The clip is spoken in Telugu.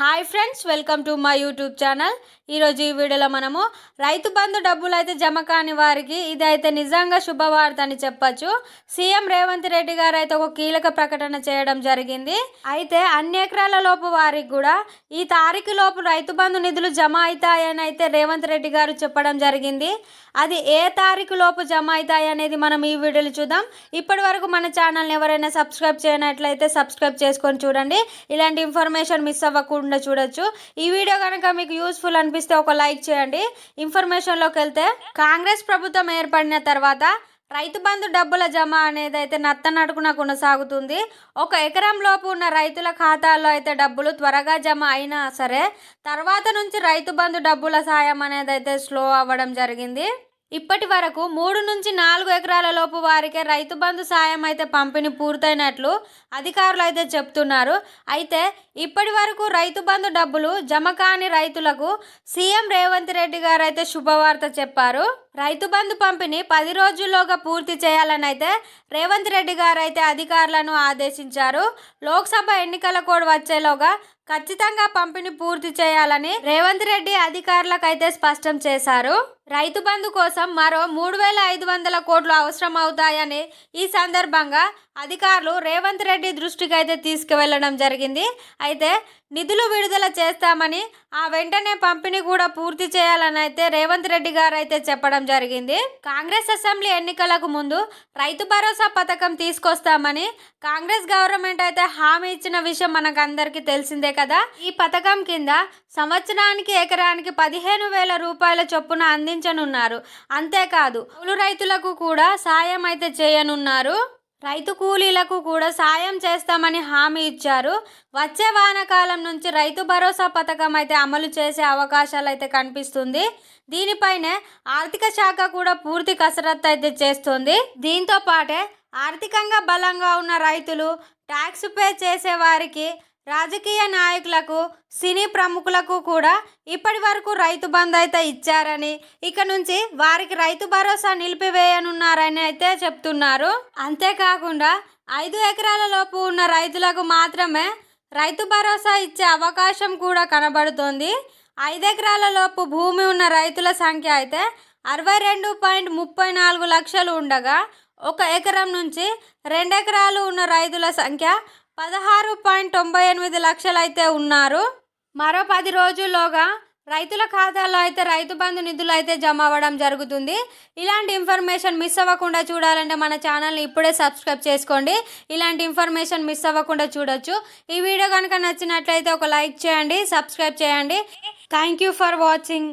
Hi friends welcome to my YouTube channel. ఈరోజు ఈ వీడియోలో మనము రైతు బంధు డబ్బులు అయితే జమ కాని వారికి ఇది అయితే నిజంగా శుభవార్త అని చెప్పచ్చు. సీఎం రేవంత్ రెడ్డి గారు అయితే ఒక కీలక ప్రకటన చేయడం జరిగింది. అయితే అన్ని ఎకరాల లోపు వారికి కూడా ఈ తారీఖు లోపు రైతు బంధు నిధులు జమ అవుతాయని అయితే రేవంత్ రెడ్డి గారు చెప్పడం జరిగింది. అది ఏ తారీఖు లోపు జమ అవుతాయి అనేది మనం ఈ వీడియోలో చూద్దాం. ఇప్పటి వరకు మన ఛానల్ని ఎవరైనా సబ్స్క్రైబ్ చేయనట్లయితే సబ్స్క్రైబ్ చేసుకొని చూడండి. ఇలాంటి ఇన్ఫర్మేషన్ మిస్ అవ్వకుండా చూడొచ్చు. ఈ వీడియో కనుక మీకు యూస్ఫుల్ అనిపిస్తే ఒక లైక్ చేయండి. ఇన్ఫర్మేషన్లోకి వెళ్తే కాంగ్రెస్ ప్రభుత్వం ఏర్పడిన తర్వాత రైతు బంధు డబ్బుల జమ అనేది అయితే నత్తనడుకున కొనసాగుతుంది. ఒక ఎకరం లోపు ఉన్న రైతుల ఖాతాల్లో అయితే డబ్బులు త్వరగా జమ అయినా సరే తర్వాత నుంచి రైతు బంధు డబ్బుల సాయం అనేది అయితే స్లో అవ్వడం జరిగింది. ఇప్పటి వరకు మూడు నుంచి నాలుగు ఎకరాల లోపు వారికే రైతు బంధు సాయం అయితే పంపిణీ పూర్తయినట్లు అధికారులు అయితే చెప్తున్నారు. అయితే ఇప్పటి వరకు రైతు బంధు డబ్బులు జమ కాని రైతులకు సీఎం రేవంత్ రెడ్డి గారు అయితే శుభవార్త చెప్పారు. రైతు బంధు పంపిణీ పది రోజుల్లోగా పూర్తి చేయాలని అయితే రేవంత్ రెడ్డి గారు అయితే అధికారులను ఆదేశించారు. లోక్సభ ఎన్నికల కోడ్ వచ్చేలోగా ఖచ్చితంగా పంపిణీ పూర్తి చేయాలని రేవంత్ రెడ్డి అధికారులకు అయితే స్పష్టం చేశారు. రైతు బంధు కోసం మరో మూడు వేల ఐదు వందల కోట్లు అవసరం అవుతాయని ఈ సందర్భంగా అధికారులు రేవంత్ రెడ్డి దృష్టికి అయితే తీసుకువెళ్ళడం జరిగింది. అయితే నిధులు విడుదల చేస్తామని ఆ వెంటనే పంపిణీ కూడా పూర్తి చేయాలని అయితే రేవంత్ రెడ్డి గారు అయితే చెప్పడం జరిగింది. కాంగ్రెస్ అసెంబ్లీ ఎన్నికలకు ముందు రైతు భరోసా పథకం తీసుకొస్తామని కాంగ్రెస్ గవర్నమెంట్ అయితే హామీ ఇచ్చిన విషయం మనకు అందరికీ తెలిసిందే కదా. ఈ పథకం కింద సంవత్సరానికి ఎకరానికి పదిహేను వేల రూపాయల చొప్పున అందించనున్నారు. అంతేకాదు కౌలు రైతులకు కూడా సాయం అయితే చేయనున్నారు. రైతు కూలీలకు కూడా సాయం చేస్తామని హామీ ఇచ్చారు. వచ్చే వానకాలం నుంచి రైతు భరోసా పథకం అయితే అమలు చేసే అవకాశాలు అయితే కనిపిస్తుంది. దీనిపైనే ఆర్థిక శాఖ కూడా పూర్తి కసరత్తు అయితే చేస్తుంది. దీంతో పాటే ఆర్థికంగా బలంగా ఉన్న రైతులు ట్యాక్స్ పే చేసే వారికి రాజకీయ నాయకులకు సినీ ప్రముఖులకు కూడా ఇప్పటి వరకు రైతు బంద్ అయితే ఇచ్చారని ఇక నుంచి వారికి రైతు భరోసా నిలిపివేయనున్నారని అయితే చెప్తున్నారు. అంతేకాకుండా ఐదు ఎకరాల లోపు ఉన్న రైతులకు మాత్రమే రైతు భరోసా ఇచ్చే అవకాశం కూడా కనబడుతోంది. ఐదు ఎకరాల లోపు భూమి ఉన్న రైతుల సంఖ్య అయితే అరవై రెండు పాయింట్ ముప్పై నాలుగు లక్షలు ఉండగా ఒక ఎకరం నుంచి రెండు ఎకరాలు ఉన్న రైతుల సంఖ్య పదహారు పాయింట్ తొంభై ఎనిమిది లక్షలు అయితే ఉన్నారు. మరో పది రోజుల్లోగా రైతుల ఖాతాలో అయితే రైతు బంధు నిధులు అయితే జమ అవ్వడం జరుగుతుంది. ఇలాంటి ఇన్ఫర్మేషన్ మిస్ అవ్వకుండా చూడాలంటే మన ఛానల్ని ఇప్పుడే సబ్స్క్రైబ్ చేసుకోండి. ఇలాంటి ఇన్ఫర్మేషన్ మిస్ అవ్వకుండా చూడొచ్చు. ఈ వీడియో కనుక నచ్చినట్లయితే ఒక లైక్ చేయండి సబ్స్క్రైబ్ చేయండి. Thank you for watching.